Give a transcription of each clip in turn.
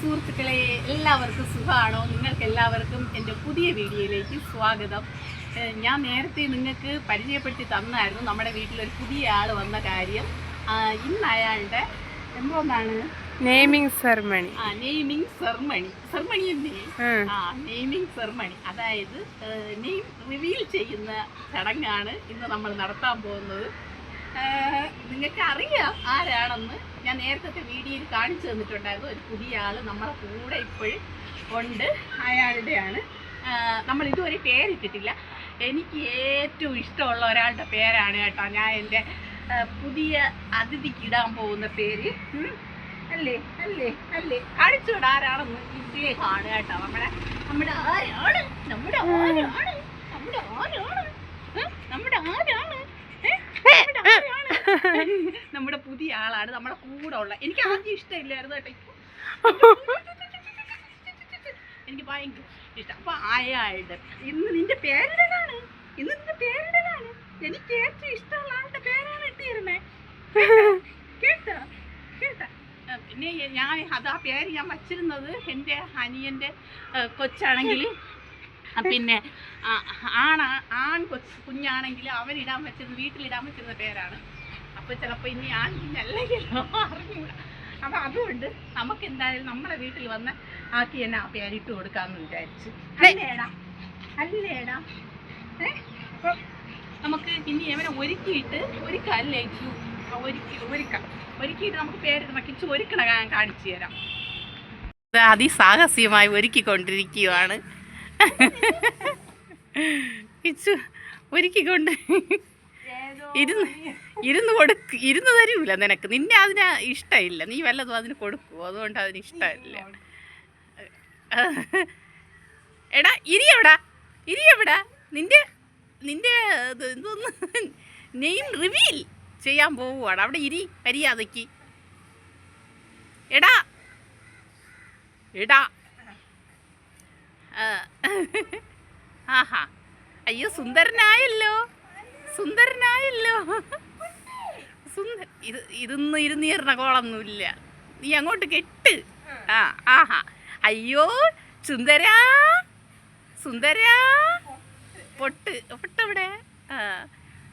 സുഹൃത്തുക്കളെ എല്ലാവർക്കും സുഖമാണോ നിങ്ങൾക്ക് എല്ലാവർക്കും എന്റെ പുതിയ വീഡിയോയിലേക്ക് സ്വാഗതം. ഞാൻ നേരത്തെ നിങ്ങൾക്ക് പരിചയപ്പെടുത്തി തന്നായിരുന്നു നമ്മുടെ വീട്ടിലൊരു പുതിയ ആൾ വന്ന കാര്യം. ഇന്ന് അയാളുടെ എന്തോന്നാണ്? നെയ്മിങ് സെർമണി ആ നെയ്മിങ് സെർമണി സെർമണി എന്നേ ആ നെയ്മിങ് സെർമണി അതായത് നെയിം റിവീൽ ചെയ്യുന്ന ചടങ്ങാണ് ഇന്ന് നമ്മൾ നടത്താൻ പോകുന്നത്. നിങ്ങൾക്ക് അറിയാം ആരാണെന്ന്. ഞാൻ നേരത്തെ വീഡിയോയിൽ കാണിച്ചു തന്നിട്ടുണ്ടായിരുന്നു. ഒരു പുതിയ ആൾ നമ്മളെ കൂടെ ഇപ്പോഴും ഉണ്ട്. അയാളുടെയാണ്. നമ്മൾ ഇതുവരെ പേരിട്ടിട്ടില്ല. എനിക്ക് ഏറ്റവും ഇഷ്ടമുള്ള ഒരാളുടെ പേരാണ് കേട്ടോ ഞാൻ എന്റെ പുതിയ അതിഥിക്കിടാൻ പോകുന്ന പേര്. അല്ലേ? അല്ലേ? അല്ലേ? കാണിച്ചു വിടാറാണ് കാണുക കേട്ടോ. നമ്മുടെ നമ്മുടെ ആരാണ്? നമ്മുടെ ആരാണ് നമ്മുടെ ആരാണ് ഏ? നമ്മുടെ ആരാണ് ഏ? നമ്മുടെ ആരാണ് നമ്മുടെ പുതിയ ആളാണ് നമ്മുടെ കൂടെ ഉള്ള. എനിക്ക് ആദ്യം ഇഷ്ടമില്ലായിരുന്നു കേട്ടോ എനിക്ക് ഭയങ്കര ഇഷ്ടം. അപ്പൊ അയാളുടെ ഇന്ന് നിന്റെ പേരിടലാണ്. ഇന്ന് നിന്റെ പേരിടലാണ്. എനിക്ക് ഏറ്റവും ഇഷ്ടമുള്ള ആളുടെ പേരാണ് ഇട്ടിരുന്നേ കേട്ടോ? കേട്ടോ? പിന്നെ ഞാൻ അത് പേര് ഞാൻ വച്ചിരുന്നത് എന്റെ അനിയന്റെ കൊച്ചാണെങ്കിൽ. പിന്നെ ആണ് ആൺ കൊച്ച് കുഞ്ഞാണെങ്കിൽ അവനിടാൻ വെച്ചിരുന്ന വീട്ടിലിടാൻ വെച്ചിരുന്ന പേരാണ്. അപ്പോൾ ചിലപ്പോൾ ഇനി ആൺ കുഞ്ഞല്ലെങ്കിലോ അറിഞ്ഞൂടാ. അപ്പം അതുകൊണ്ട് നമുക്ക് എന്തായാലും നമ്മളെ വീട്ടിൽ വന്ന് ആക്കി എന്നെ ആ പേരിട്ട് കൊടുക്കാന്ന് വിചാരിച്ചു. അല്ലേടാ? അല്ലേടാ? ഏ? അപ്പം നമുക്ക് ഇനി അവനെ ഒരുക്കിയിട്ട് ഒരുക്കല്ലേ അല്ലേ ഒരുക്കി ഒരുക്കാം. ഒരുക്കിയിട്ട് നമുക്ക് പേരിടണം കിച്ചു ഒരുക്കണ ഞാൻ കാണിച്ചു തരാം. അതിസാഹസ്യമായി ഒരുക്കിക്കൊണ്ടിരിക്കുകയാണ് കിച്ചു ഒരുക്കിക്കൊണ്ട് ഇരുന്ന് ഇരുന്ന് കൊടുക്ക് ഇരുന്ന് തരൂല നിനക്ക്. നിന്നെ അതിന് ഇഷ്ടമില്ല. നീ വല്ലതും അതിന് കൊടുക്കുമോ അതുകൊണ്ട് അതിന് ഇഷ്ടമില്ല. എടാ ഇരി എവിടാ? ഇരി എവിടാ? നിന്റെ നിന്റെ ഇതൊന്ന് നെയിം റിവീൽ ചെയ്യാൻ പോവുകയാണ് അവിടെ ഇരി മര്യാദയ്ക്ക്. എടാ എടാ. ആഹാ. അയ്യോ സുന്ദരനായല്ലോ. സുന്ദരനായല്ലോ. സുന്ദര ഇത് ഇതൊന്നും ഇരുന്നീറിന കോളൊന്നുമില്ല നീ അങ്ങോട്ട് കെട്ട്. ആ ആഹാ. അയ്യോ സുന്ദരാ. സുന്ദരാ. പൊട്ട് പൊട്ടവിടെ? ആ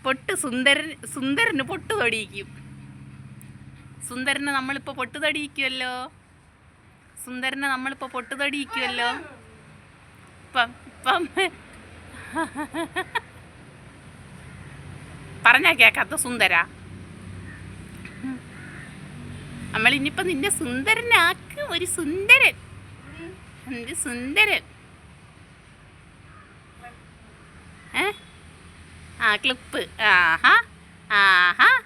പൊട്ട് സുന്ദരൻ സുന്ദരന് പൊട്ട് തൊടിയിക്കും. സുന്ദരന് നമ്മളിപ്പോൾ പൊട്ട് തൊടിയിക്കുമല്ലോ സുന്ദരനെ നമ്മളിപ്പോൾ പൊട്ട് തൊടിയിക്കുമല്ലോ ഇപ്പം ഇപ്പം പറഞ്ഞാ കേക്കാത്ത സുന്ദര. നമ്മൾ ഇനിയിപ്പോ നിന്നെ സുന്ദരനാക്കും ഒരു സുന്ദരൻ. എന്ത് സുന്ദരൻ. ഏ? ആ ക്ലിപ്പ്. ആഹാ ആഹാ.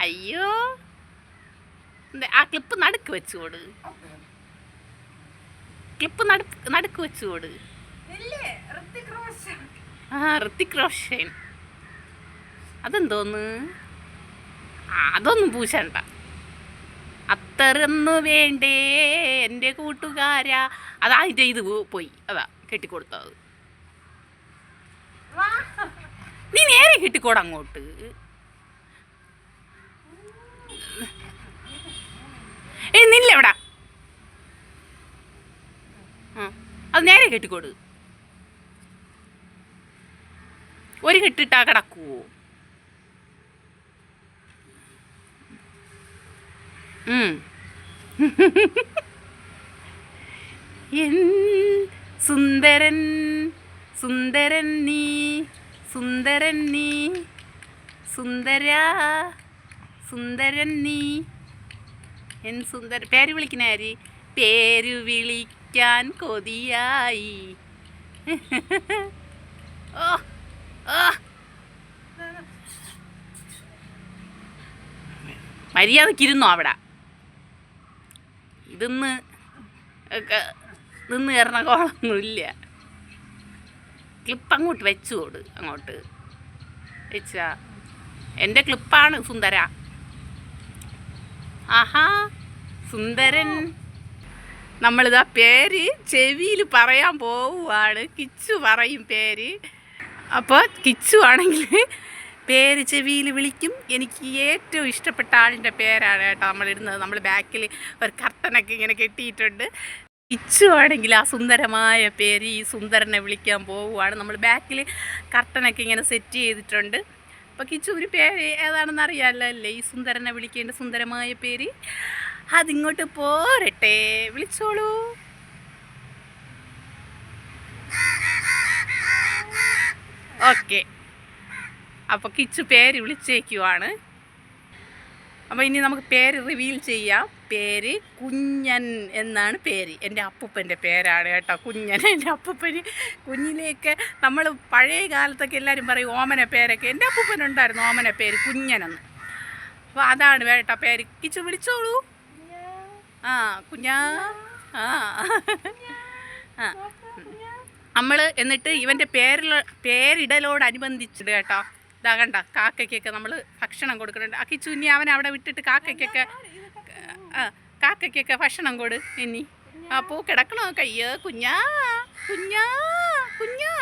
അയ്യോ. ആ ക്ലിപ്പ് നടുക്ക് വെച്ചുകൊട് ക്ലിപ്പ് നടുക്ക് നടുക്ക് വെച്ചുകൊട് ആ ഋത്തിക് റോഷൻ. അതെന്തോന്ന്? അതൊന്നും പൂശണ്ട. അത്തറൊന്നു വേണ്ടേ എന്റെ കൂട്ടുകാരാ. അതാ ഇത് ഇത് പോയി. അതാ കെട്ടിക്കൊടുത്തത്. നീ നേരെ കെട്ടിക്കോട അങ്ങോട്ട്. ഏ നില്ല എവിടാ അത് നേരെ കെട്ടിക്കോട്. ഒരു കെട്ടിട്ടാ കിടക്കുവോ ഉം. എൻ സുന്ദരൻ സുന്ദരൻ നീ സുന്ദരൻ നീ സുന്ദര സുന്ദരൻ നീ. എൻ സുന്ദര പേര് വിളിക്കണ ആര്? പേര് വിളിക്കാൻ കൊതിയായി. മര്യാദക്കിരുന്നോ അവിടെ? ഇതൊന്ന് ഒക്കെ നിന്ന് കയറണ കോളൊന്നുമില്ല. ക്ലിപ്പ് അങ്ങോട്ട് വെച്ചു കൊടു അങ്ങോട്ട്. വെച്ചാ. എന്റെ ക്ലിപ്പാണ് സുന്ദര. ആഹാ സുന്ദരൻ. നമ്മളിതാ പേര് ചെവിയിൽ പറയാൻ പോവുകയാണ് കിച്ചു പറയും പേര്. അപ്പോൾ കിച്ചു ആണെങ്കിൽ പേര് ചെവിയിൽ വിളിക്കും. എനിക്ക് ഏറ്റവും ഇഷ്ടപ്പെട്ട ആളിന്റെ പേരാണ് കേട്ടോ നമ്മളിടുന്നത് നമ്മൾ ബാക്കിൽ ഒരു കർട്ടനൊക്കെ ഇങ്ങനെ കെട്ടിയിട്ടുണ്ട്. ഇച്ചു ആണെങ്കിൽ ആ സുന്ദരമായ പേര് ഈ സുന്ദരനെ വിളിക്കാൻ പോവുകയാണ്. നമ്മൾ ബാക്കിൽ കർട്ടനൊക്കെ ഇങ്ങനെ സെറ്റ് ചെയ്തിട്ടുണ്ട്. അപ്പോൾ കിച്ചു ഒരു പേര് ഏതാണെന്ന് അറിയാമല്ലോ അല്ലേ? ഈ സുന്ദരനെ വിളിക്കേണ്ട സുന്ദരമായ പേര്? അതിങ്ങോട്ട് പോരട്ടെ. വിളിച്ചോളൂ. ഓക്കെ. അപ്പോൾ കിച്ചു പേര് വിളിച്ചേക്കുവാണ്. അപ്പോൾ ഇനി നമുക്ക് പേര് റിവീൽ ചെയ്യാം. പേര് കുഞ്ഞൻ എന്നാണ് പേര്. എന്റെ അപ്പൂപ്പന്റെ പേരാണ് കേട്ടോ കുഞ്ഞൻ. എന്റെ അപ്പൂപ്പന് കുഞ്ഞിലേക്ക് നമ്മൾ പഴയ കാലത്തൊക്കെ എല്ലാവരും പറയും ഓമന പേരൊക്കെ. എന്റെ അപ്പൂപ്പനുണ്ടായിരുന്നു ഓമന പേര് കുഞ്ഞനെന്ന് അപ്പോൾ അതാണ് വേട്ട പേര്. കിച്ചു വിളിച്ചോളൂ. ആ കുഞ്ഞാ. ആ. ആ. നമ്മൾ എന്നിട്ട് ഇവന്റെ പേരിൽ പേരിടലോടനുബന്ധിച്ചിട്ട് കേട്ടോ ഇതാ കണ്ട കാക്കയ്ക്കൊക്കെ നമ്മൾ ഭക്ഷണം കൊടുക്കുന്നുണ്ട് ആ ചുന്നി അവൻ അവിടെ വിട്ടിട്ട് കാക്കയ്ക്കൊക്കെ കാക്കയ്ക്കൊക്കെ ഭക്ഷണം കൊടു ഇനി. ആ പൂ കിടക്കണോ? കയ്യോ കുഞ്ഞാ കുഞ്ഞാ കുഞ്ഞാ.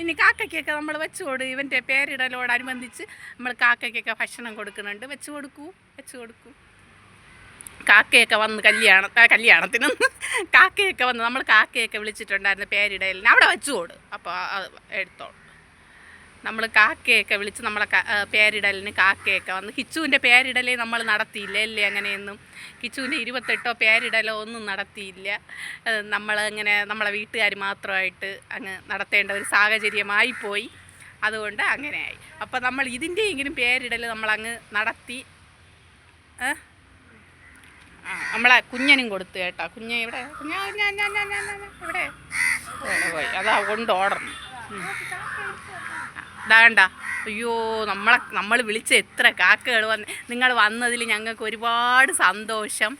ഇനി കാക്കയ്ക്കൊക്കെ നമ്മൾ വെച്ച് കൊടു. ഇവന്റെ പേരിടലോടനുബന്ധിച്ച് നമ്മൾ കാക്കയ്ക്കൊക്കെ ഭക്ഷണം കൊടുക്കുന്നുണ്ട് വെച്ച് കൊടുക്കൂ വെച്ച് കൊടുക്കൂ. കാക്കയൊക്കെ വന്ന് കല്യാണം കല്യാണത്തിന് കാക്കയൊക്കെ വന്ന് നമ്മൾ കാക്കയൊക്കെ വിളിച്ചിട്ടുണ്ടായിരുന്നു പേരിടലിന്. അവിടെ വെച്ചു കൊടു. അപ്പോൾ എടുത്തോളൂ. നമ്മൾ കാക്കയൊക്കെ വിളിച്ച് നമ്മളെ പേരിടലിന് കാക്കയൊക്കെ വന്ന് കിച്ചുവിന്റെ പേരിടലേ നമ്മൾ നടത്തിയില്ല? അല്ലേ അങ്ങനെയൊന്നും? കിച്ചുവിന്റെ ഇരുപത്തെട്ടോ പേരിടലോ ഒന്നും നടത്തിയില്ല. നമ്മൾ ഇങ്ങനെ നമ്മളെ വീട്ടുകാർ മാത്രമായിട്ട് അങ്ങ് നടത്തേണ്ട ഒരു സാഹചര്യമായി പോയി. അതുകൊണ്ട് അങ്ങനെയായി അപ്പോൾ നമ്മൾ ഇതിന്റെയെങ്കിലും പേരിടൽ നമ്മളങ്ങ് നടത്തി നമ്മളെ കുഞ്ഞനും കൊടുത്തു കേട്ടോ. കുഞ്ഞ ഇവിടെ ഇവിടെ. പോയി. അതാ കൊണ്ട് ഓടണം ഇതാണ്ട അയ്യോ നമ്മളെ നമ്മൾ വിളിച്ച എത്ര കാക്കകൾ വന്ന് നിങ്ങൾ വന്നതിൽ ഞങ്ങൾക്ക് ഒരുപാട് സന്തോഷം.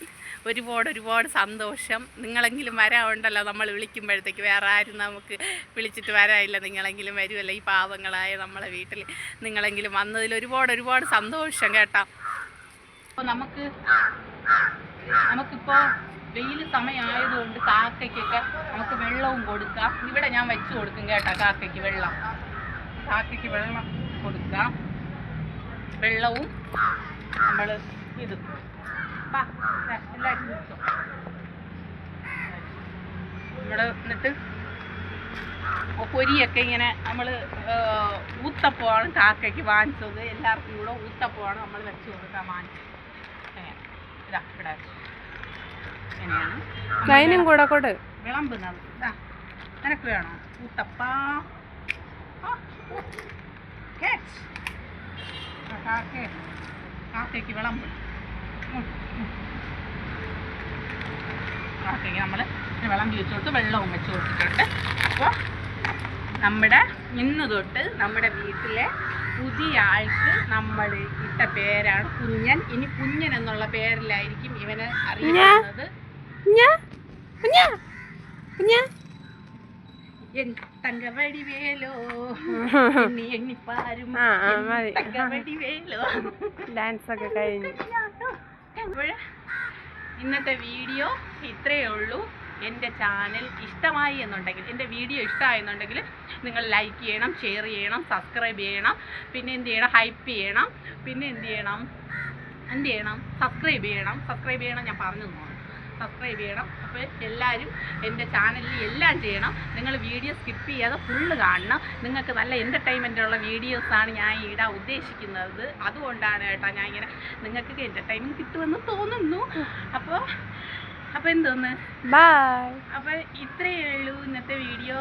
ഒരുപാട് ഒരുപാട് സന്തോഷം. നിങ്ങളെങ്കിലും വരാറുണ്ടല്ലോ നമ്മൾ വിളിക്കുമ്പോഴത്തേക്ക്. വേറെ ആരും നമുക്ക് വിളിച്ചിട്ട് വരാനില്ല. നിങ്ങളെങ്കിലും വരുമല്ലോ ഈ പാവങ്ങളായ നമ്മളെ വീട്ടിൽ നിങ്ങളെങ്കിലും വന്നതിൽ ഒരുപാട് ഒരുപാട് സന്തോഷം കേട്ടോ. അപ്പോൾ നമുക്ക് നമുക്കിപ്പോൾ വെയിൽ സമയമായതുകൊണ്ട് കാക്കയ്ക്കൊക്കെ നമുക്ക് വെള്ളവും കൊടുക്കാം. ഇവിടെ ഞാൻ വെച്ച് കൊടുക്കും കേട്ടോ കാക്കയ്ക്ക് വെള്ളം. കാക്കയ്ക്ക് വെള്ളം കൊടുക്കാം വെള്ളവും നമ്മൾ ഇത്. എല്ലാവരും കുടിച്ചോ. നമ്മൾ എന്നിട്ട് പൊരിയൊക്കെ ഇങ്ങനെ നമ്മൾ ഊത്തപ്പമാണ് കാക്കയ്ക്ക് വാങ്ങിച്ചത്. എല്ലാവർക്കും കൂടെ ഊത്തപ്പമാണ് നമ്മൾ വെച്ച് കൊടുക്കാൻ വാങ്ങിച്ചത്. അങ്ങനെ. ഇതാ ഇവിടെ ലൈനും കൂടെ കൊടു. വിളമ്പുന്നത്. ഇതാ നിനക്ക് വേണോ? ഊത്തപ്പ. Catch. കാക്കേ കാക്കയ്ക്ക് വിളമ്പ്. കാക്കയ്ക്ക് നമ്മൾ വിളമ്പി വെച്ച് കൊടുത്ത് വെള്ളവും വെച്ച് കൊടുത്തിട്ടുണ്ട്. അപ്പോൾ നമ്മുടെ ഇന്ന് തൊട്ട് നമ്മുടെ വീട്ടിലെ പുതിയ ആൾക്ക് നമ്മൾ ഇട്ട പേരാണ് കുഞ്ഞൻ. ഇനി കുഞ്ഞൻ എന്നുള്ള പേരിലായിരിക്കും ഇവനെ അറിയുന്നത് കുഞ്ഞാ വേലോ എണ്ണിപ്പാരും ആ, മതി. തങ്കവടിവേലോ. ഡാൻസ് ഒക്കെ കഴിഞ്ഞു. അപ്പോൾ ഇന്നത്തെ വീഡിയോ ഇത്രയേ ഉള്ളൂ. എന്റെ ചാനൽ ഇഷ്ടമായി എന്നുണ്ടെങ്കിൽ എന്റെ വീഡിയോ ഇഷ്ടമായെന്നുണ്ടെങ്കിൽ നിങ്ങൾ ലൈക്ക് ചെയ്യണം ഷെയർ ചെയ്യണം സബ്സ്ക്രൈബ് ചെയ്യണം. പിന്നെ എന്ത് ചെയ്യണം? ഹൈപ്പ് ചെയ്യണം. പിന്നെ എന്ത് ചെയ്യണം? എന്ത് ചെയ്യണം? സബ്സ്ക്രൈബ് ചെയ്യണം. സബ്സ്ക്രൈബ് ചെയ്യണം ഞാൻ പറഞ്ഞു തോന്നുന്നു സബ്സ്ക്രൈബ് ചെയ്യണം. അപ്പോൾ എല്ലാവരും എന്റെ ചാനലിൽ എല്ലാം ചെയ്യണം. നിങ്ങൾ വീഡിയോ സ്കിപ്പ് ചെയ്യാതെ ഫുള്ള് കാണണം. നിങ്ങൾക്ക് നല്ല എന്റർടൈൻമെന്റുള്ള വീഡിയോസാണ് ഞാൻ ഇടാൻ ഉദ്ദേശിക്കുന്നത്. അതുകൊണ്ടാണ് കേട്ടോ ഞാൻ ഇങ്ങനെ നിങ്ങൾക്ക് എന്റർടൈൻമെന്റ് കിട്ടുമെന്ന് തോന്നുന്നു. അപ്പോൾ അപ്പോൾ എന്തോന്ന്? ബൈ അപ്പോൾ ഇത്രയേ ഉള്ളൂ ഇന്നത്തെ വീഡിയോ